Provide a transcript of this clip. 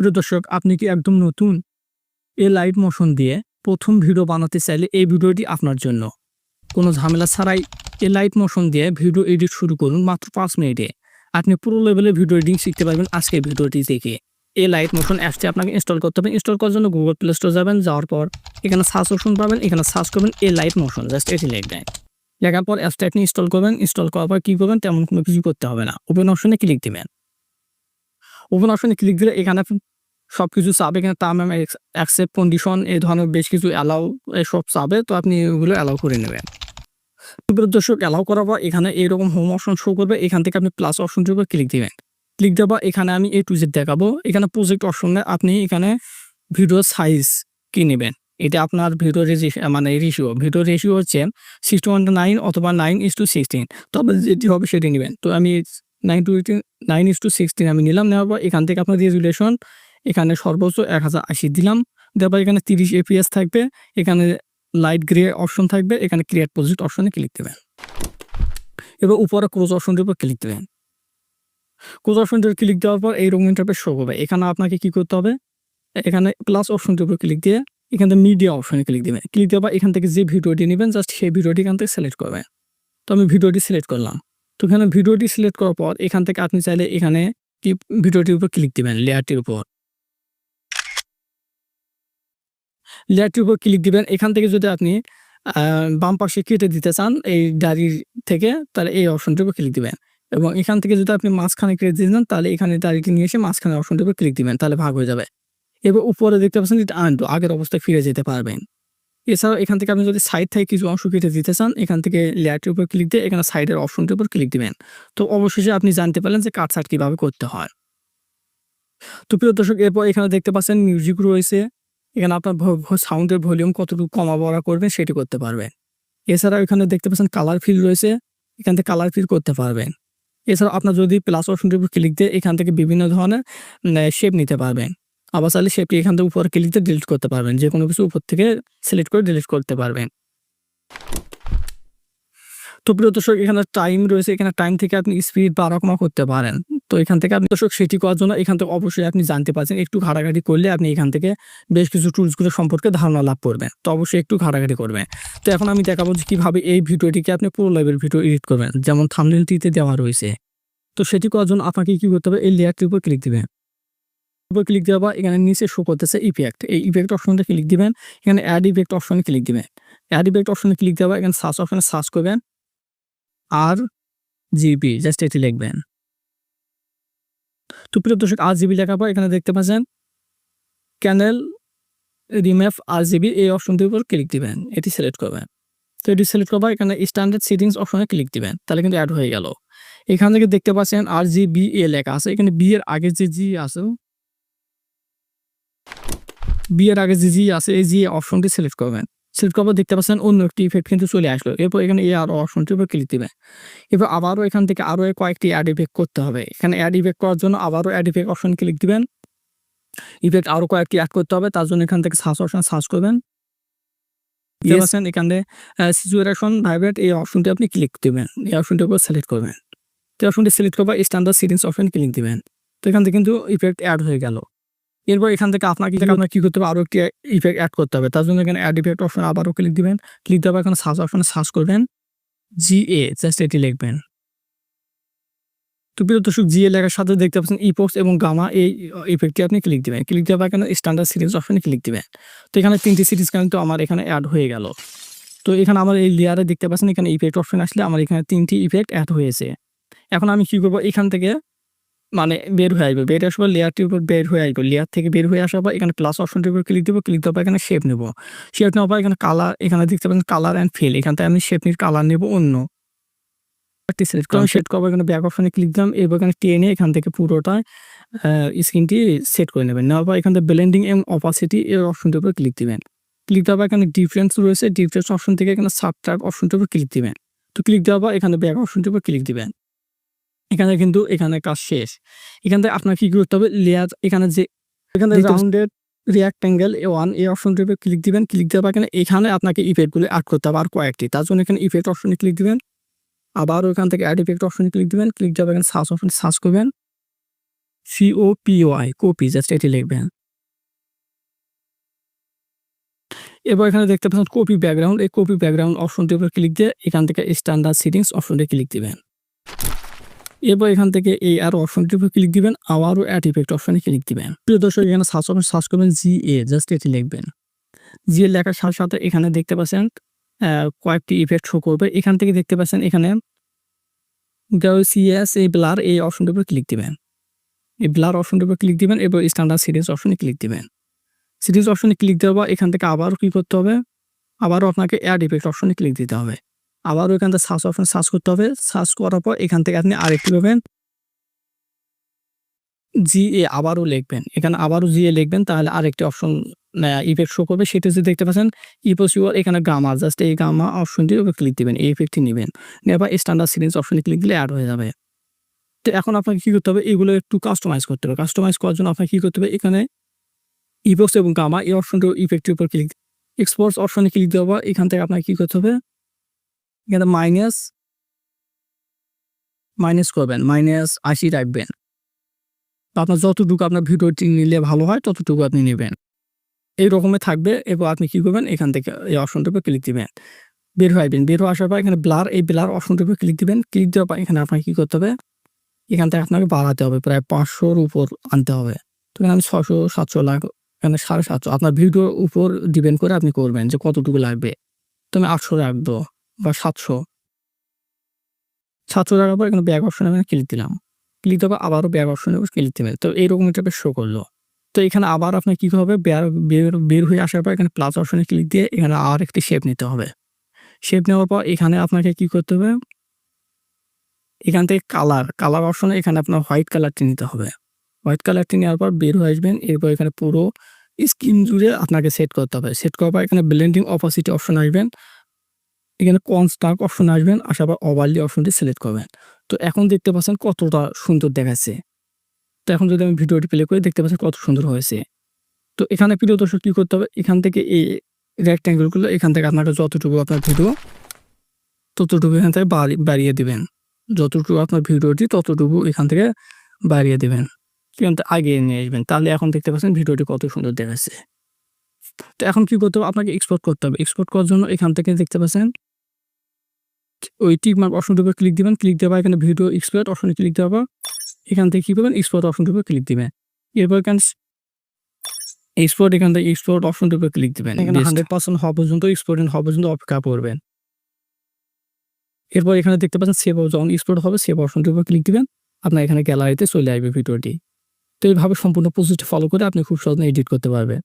প্রিয় দর্শক, আপনি কি একদম নতুন এ লাইট মোশন দিয়ে প্রথম ভিডিও বানাতে চাইলে এই ভিডিওটি আপনার জন্য? কোনো ঝামেলা ছাড়াই এ লাইট মোশন দিয়ে ভিডিও এডিট শুরু করুন মাত্র পাঁচ মিনিটে। আপনি পুরো লেভেলে ভিডিও এডিটিং শিখতে পারবেন আজকের ভিডিওটি দেখে। এ লাইট মোশন অ্যাপসটি আপনাকে ইনস্টল করতে হবে। ইনস্টল করার জন্য গুগল প্লে স্টোর যাবেন, যাওয়ার পর এখানে সার্চ অপশন পাবেন। এখানে সার্চ করবেন এ লাইট মোশন জাস্ট এটি লিখবেন। লেখার পর অ্যাপসটা আপনি ইনস্টল করবেন। ইনস্টল করার পর কী করবেন? তেমন কোনো কিছু করতে হবে না। ওপেন অপশনে ক্লিক দিবেন। ওপেন অপশনে ক্লিক দিলে এখানে সব কিছু চাবে এখানে টার্ম অ্যাকসেপ্ট কন্ডিশন এই ধরনের বেশ কিছু অ্যালাউ সব চাবে, তো আপনি ওগুলো অ্যালাউ করে নেবেন। দর্শক অ্যালাউ করার পর এখানে এইরকম হোম অপশন শো করবে, এখান থেকে আপনি প্লাস অপশনটির উপর ক্লিক দিবেন। ক্লিক দেওয়ার পর এখানে আমি এ টু জেড দেখাবো। এখানে প্রজেক্ট অপশনে আপনি এখানে ভিডিও সাইজ কি নেবেন এটা আপনার ভিডিও মানে রেশিও ভিডিও রেশিও হচ্ছে সিক্সটি ওয়ান নাইন অথবা নাইন ইস টু সিক্সটিন তবে যেটি হবে সেটি নেবেন। তো আমি nine two nine is two sixteen আমি নিলাম, নেওয়ার পর এখান থেকে আপনার রেজুলেশন, এখানে সর্বোচ্চ এক হাজার আশি দিলাম, দেওয়ার পর এখানে তিরিশ এপিএস থাকবে, এখানে লাইট গ্রে অপশন থাকবে, এখানে ক্রিয়েট প্রজেক্ট অপশনে ক্লিক দেবেন। এবার উপরে ক্রোজ অপশনটির উপর ক্লিক দেবেন। ক্রোজ অপশনটির ক্লিক দেওয়ার পর এইরকম ইন্টারফেস শো হবে। এখানে আপনাকে কি করতে হবে? এখানে প্লাস অপশনটির উপর ক্লিক দিয়ে এখান মিডিয়া অপশনে ক্লিক দেবেন। ক্লিক দেওয়ার পর এখান থেকে যে ভিডিওটি নেবেন জাস্ট সেই ভিডিওটি এখান থেকে সিলেক্ট করবেন। তো আমি ভিডিওটি সিলেক্ট করলাম। তো এখানে ভিডিওটি সিলেক্ট করার পর এখান থেকে আপনি চাইলে এখানে ভিডিওটির উপর ক্লিক দিবেন লেয়ারটির উপর। লেয়ারটির উপর ক্লিক দিবেন। এখান থেকে যদি আপনি বাম পাশে কেটে দিতে চান, এই দাড়ির থেকে, তাহলে এই অপশনটির উপর ক্লিক দিবেন। এবং এখান থেকে যদি আপনি মাঝখানে কেটে দিতে চান তাহলে এখানে দাড়িটি নিয়ে এসে মাঝখানে অপশনটির উপর ক্লিক দিবেন, তাহলে ভাগ হয়ে যাবে। এবার উপরে দেখতে পাচ্ছেন আনটু আগের অবস্থায় ফিরে যেতে পারবেন। এছাড়াও এখান থেকে আপনি যদি সাইড থেকে কিছু অংশ কেটে দিতে চান, এখান থেকে লেয়ারটির উপর ক্লিক দিয়ে এখানে সাইডের অপশনটির উপর ক্লিক দিবেন। তো অবশেষে আপনি জানতে পারলেন যে কাট সাইড কীভাবে করতে হয়। তো প্রিয় দর্শক, এরপর এখানে দেখতে পাচ্ছেন মিউজিক রয়েছে। এখানে আপনার সাউন্ডের ভলিউম কতটুকু কমা বড়া করবেন সেটি করতে পারবেন। এছাড়াও এখানে দেখতে পাচ্ছেন কালার ফিল রয়েছে। এখান থেকে কালার ফিল করতে পারবেন। এছাড়াও আপনার যদি প্লাস অপশনটির উপর ক্লিক দিয়ে এখান থেকে বিভিন্ন ধরনের শেপ নিতে পারবেন। আবার চাইলে শেপটি এখান থেকে উপরে ক্লিক দিয়ে ডিলিট করতে পারবেন। যে কোনো কিছু উপর থেকে সিলেক্ট করে ডিলিট করতে পারবেন। তো প্রিয় দর্শক, এখানে টাইম রয়েছে। এখানে টাইম থেকে আপনি স্পিড বাড়া কমা করতে পারেন। তো এখান থেকে আপনি দর্শক, সেটি করার জন্য এখান থেকে অবশ্যই আপনি জানতে পারছেন, একটু ঘাটাঘাটি করলে আপনি এখান থেকে বেশ কিছু টুলসগুলো সম্পর্কে ধারণা লাভ করবেন। তো অবশ্যই একটু ঘাটাঘাটি করবেন। তো এখন আমি দেখাবো যে কীভাবে এই ভিডিওটিকে আপনি পুরো লেভেল ভিডিও এডিট করবেন। যেমন থামনেলটিতে দেওয়া রয়েছে। তো সেটি করার জন্য আপনাকে কী করতে হবে? এই লেয়ারটির উপর ক্লিক দিবেন। উপর ক্লিক দেওয়া বা এখানে নিচে শো করতেছে ইফেক্ট এই ইফেক্ট অপশনটা ক্লিক দিবেন, এখানে অ্যাড ইফেক্ট অপশনে ক্লিক দিবেন। অ্যাড ইফেক্ট অপশনে ক্লিক দেওয়া এখানে সার্চ অপশনে সার্চ করবেন আর জিবি জাস্ট এটি লিখবেন। তো প্রিয় দর্শক আর জিবি লেখার পর এখানে দেখতে পাচ্ছেন ক্যানেল রিম্যাপ আর জিবি এই অপশনটির উপর ক্লিক দিবেন, এটি সিলেক্ট করবেন। তো এটি সিলেক্ট করবা এখানে স্ট্যান্ডার্ড সেটিংস অপশনে ক্লিক দিবেন, তাহলে কিন্তু অ্যাড হয়ে গেল। এখান থেকে দেখতে পাচ্ছেন আর জি বি এ লেখা আছে, এখানে বি এর আগে যে জি আছে বি এর আগে যে জি আছে এই জি অপশনটি সিলেক্ট করবেন। সিলেক্ট করার দেখতে পাচ্ছেন অন্য একটি ইফেক্ট কিন্তু চলে আসলো। এরপর এখানে এই আরও অপশনটির উপর ক্লিক দিবেন। এরপর আবারও এখান থেকে আরও কয়েকটি অ্যাড ইফেক্ট করতে হবে। এখানে অ্যাড ইফেক্ট করার জন্য আবারও অ্যাড ইফেক্ট অপশন ক্লিক দিবেন। ইফেক্ট আরও কয়েকটি অ্যাড করতে হবে তার জন্য এখান থেকে সার্চ অপশন সার্চ করবেন। পাচ্ছেন এখানে সিচুয়েশন ভাইব্রেট এই অপশনটি আপনি ক্লিক দিবেন। এই অপশনটির উপর সিলেক্ট করবেন। তো অপশনটি সিলেক্ট করবার স্ট্যান্ডার্ড সিটিংস অপশন ক্লিক দিবেন। তো এখান থেকে কিন্তু ইফেক্ট অ্যাড হয়ে গেল। এরপর এখান থেকে আপনাকে আপনার কী করতে হবে? আরও একটি ইফেক্ট অ্যাড করতে হবে। তার জন্য এখানে অ্যাড ইফেক্ট অপশন আবারও ক্লিক দিবেন। ক্লিক দেওয়ার এখানে সার্চ অপশনে সার্চ করবেন জি এ জাস্ট এটি লিখবেন। তো প্রিয় দর্শক জিএ লেখার সাথে দেখতে পাচ্ছেন ইপক্স এবং গামা এই ইফেক্টটি আপনি ক্লিক দিবেন। ক্লিক দেওয়ার এখানে স্ট্যান্ডার্ড সিরিজ অপশনে ক্লিক দিবেন। তো এখানে তিনটি সিরিজ কিন্তু আমার এখানে অ্যাড হয়ে গেল। তো এখানে আমার এই লেয়ারে দেখতে পাচ্ছেন, এখানে ইফেক্ট অপশন আসলে আমার এখানে তিনটি ইফেক্ট অ্যাড হয়েছে। এখন আমি কী করব? এখান থেকে মানে বের হয়ে আসবে। বের আসব লেয়ারটির উপর বের হয়ে আসবে। লেয়ার থেকে বের হয়ে আসার পর এখানে প্লাস অপশনটির উপর ক্লিক দেবো ক্লিক দেওয়ার পর এখানে শেপ নেব। শেপ নেওয়ার পর এখানে কালার এখানে দেখতে পাচ্ছেন কালার অ্যান্ড ফিল এখান থেকে আমি শেপ নিয়ে কালার নেব অন্য। সিলেক্ট করলাম সেট করব, এখানে ব্যাক অপশনে ক্লিক দিলাম এবার এখানে টেনে এখান থেকে পুরোটা স্ক্রিনটি সেট করে নেবেন। নেওয়ার পর এখান থেকে ব্লেন্ডিং এবং অপাসিটি এর অপশনটির উপর ক্লিক দিবেন। ক্লিক দেওয়ার পর এখানে ডিফারেন্স রয়েছে ডিফারেন্স অপশন থেকে এখানে সাবট্রাক অপশনটির উপর ক্লিক দিবেন। তো ক্লিক দেওয়ার পর এখানে ব্যাক অপশনটির উপর ক্লিক দিবেন। এখানে কিন্তু এখানে কাজ শেষ। এখান থেকে আপনার কি করতে হবে? লেয়ার এখানে যে এখানে রাউন্ডেড রিয়াক্ট্যাঙ্গেল এ ওয়ান এই অপশনটির উপর ক্লিক দিবেন। ক্লিক দেওয়ার পর এখানে এখানে আপনাকে ইফেক্টগুলো অ্যাড করতে হবে আর কয়েকটি। তার জন্য এখানে ইফেক্ট অপশনে ক্লিক দিবেন। আবার ওখান থেকে অ্যাড ইফেক্ট অপশনে ক্লিক দিবেন। ক্লিক দেওয়ার এখানে সার্চ অপশন সার্চ করবেন। সিও পিওআই কপি জাস্ট এটি লিখবেন। এবার এখানে দেখতে পাচ্ছেন কপি ব্যাকগ্রাউন্ড এই কপি ব্যাকগ্রাউন্ড অপশনটির উপর ক্লিক দিয়ে এখান থেকে স্ট্যান্ডার্ড সিটিংস অপশনটি ক্লিক দিবেন। এবার এখান থেকে এই আর অপশনটির উপর ক্লিক দিবেন, আবারও অ্যাড ইফেক্ট অপশনে ক্লিক দিবেন। প্রিয় দর্শক, এখানে সার্চ অপশন সার্চ করবেন জি এ জাস্ট এটি লিখবেন। জি এ লেখার সাথে সাথে এখানে দেখতে পাচ্ছেন কয়েকটি ইফেক্ট শো করবে। এখান থেকে দেখতে পাচ্ছেন এখানে সিএস এই ব্লার এই অপশনটির উপর ক্লিক দিবেন। এই ব্লার অপশনটির উপর ক্লিক দিবেন এবং স্ট্যান্ডার্ড সিরিজ অপশনে ক্লিক দিবেন। সিরিজ অপশনে ক্লিক দেওয়ার পর এখান থেকে আবারও কী করতে হবে? আবারও আপনাকে অ্যাড ইফেক্ট অপশনে ক্লিক দিতে হবে। আবারও এখান থেকে সার্চ অপশন সার্চ করতে হবে। সার্চ করার পর এখান থেকে আপনি আরেকটি পাবেন। জি এ আবারও লিখবেন। এখানে আবারও জি এ লিখবেন, তাহলে আরেকটি অপশন ইফেক্ট শো করবে। সেটা যদি দেখতে পাচ্ছেন ইপোস ইউর এখানে গামা জাস্ট এই গামা অপশনটি ওকে ক্লিক দিবেন, এই ইফেক্টটি নেবেন। নেবার স্ট্যান্ডার্ড সিরিজ অপশনে ক্লিক দিলে অ্যাড হয়ে যাবে। তো এখন আপনাকে কী করতে হবে, এগুলো একটু কাস্টমাইজ করতে হবে। কাস্টমাইজ করার জন্য আপনাকে কী করতে হবে, এখানে ইবক্স এবং গামা এই অপশনটির ইফেক্টের উপর ক্লিক এক্সপোর্টস অপশনে ক্লিক দেওয়া এখান থেকে আপনাকে কী করতে হবে এখানে মাইনাস মাইনাস করবেন মাইনাস আশি রাখবেন। আপনার যতটুকু আপনার ভিডিওটি নিলে ভালো হয়, ততটুকু আপনি নেবেন। এই রকমের থাকবে এবং আপনি কী করবেন? এখান থেকে এই অপশনটির উপর ক্লিক দিবেন। বের হয়ে আসবেন। বের হয়ে আসার পর এখানে ব্লার এই ব্লার অপশনটির উপর ক্লিক দিবেন। ক্লিক দেওয়ার পর এখানে আপনাকে কী করতে হবে? এখান থেকে আপনাকে বাড়াতে হবে, প্রায় পাঁচশোর উপর আনতে হবে। তো এখানে ছশো সাতশো লাখ, এখানে সাড়ে সাতশো। আপনার ভিডিওর উপর ডিপেন্ড করে আপনি করবেন যে কতটুকু লাগবে। তো আমি আটশো রাখব। বা সাতশো। সাতশো রাখার পর এখানে ব্যাগ অপশনে আমি ক্লিক দিলাম। ক্লিক দেবো আবারও ব্যাগ অপশনে ক্লিক দেবেন তো এইরকম একটা শো করল। তো এখানে আবার আপনার কী হবে? বের বের হয়ে আসার পর এখানে প্লাস অপশনে ক্লিক দিয়ে এখানে আর একটি শেপ নিতে হবে। শেপ নেওয়ার পর এখানে আপনাকে কি করতে হবে? এখান থেকে কালার কালার অপশনে এখানে আপনার হোয়াইট কালারটি নিতে হবে। হোয়াইট কালারটি নেওয়ার পর বের হয়ে আসবেন। এরপর এখানে পুরো স্ক্রিন জুড়ে আপনাকে সেট করতে হবে। সেট করার পর এখানে ব্লেন্ডিং অপোসিটি অপশন আসবেন এখানে কনস্টার্ক অপশন আসবেন আসার পর ওভারলি অপশনটি সিলেক্ট করবেন। তো এখন দেখতে পাচ্ছেন কতটা সুন্দর দেখাচ্ছে। তো এখন যদি আমি ভিডিওটি প্লে করে, দেখতে পাচ্ছেন কত সুন্দর হয়েছে। তো এখানে প্রিয় দর্শক, কী করতে হবে? এখান থেকে এই রেক্ট্যাঙ্গেলগুলো এখান থেকে আপনাকে যতটুকু আপনার ভিডিও ততটুকু এখান থেকে বাড়ি- বাড়িয়ে দিবেন। যতটুকু আপনার ভিডিওটি ততটুকু এখান থেকে বাড়িয়ে দিবেন। এখান থেকে আগিয়ে নিয়ে আসবেন। তাহলে এখন দেখতে পাচ্ছেন ভিডিওটি কত সুন্দর দেখাচ্ছে। তো এখন কি করতে হবে? আপনাকে এক্সপোর্ট করতে হবে। এক্সপোর্ট করার জন্য এখান থেকে দেখতে পাচ্ছেন ওই টিক মার্ক অপশনটির উপর ক্লিক দিবেন ক্লিক দেওয়া এখানে ভিডিও এক্সপোর্ট অপশনে ক্লিক দেওয়া এখান থেকে কী করবেন এক্সপোর্ট অপশনটির উপর ক্লিক দিবেন। এরপর এখানে এক্সপোর্ট এখান থেকে এক্সপোর্ট অপশনটির উপর ক্লিক দিবেন। এখানে হান্ড্রেড পার্সেন্ট হওয়া পর্যন্ত এক্সপোর্ট হওয়া পর্যন্ত অপেক্ষা করবেন। এরপর এখানে দেখতে পাচ্ছেন সেভ যখন এক্সপোর্ট হবে সেভ অপশনটির উপর ক্লিক দিবেন। আপনার এখানে গ্যালারিতে চলে আসবে ভিডিওটি তো এইভাবে সম্পূর্ণ প্রসেসটি ফলো করে আপনি খুব সহজে এডিট করতে পারবেন।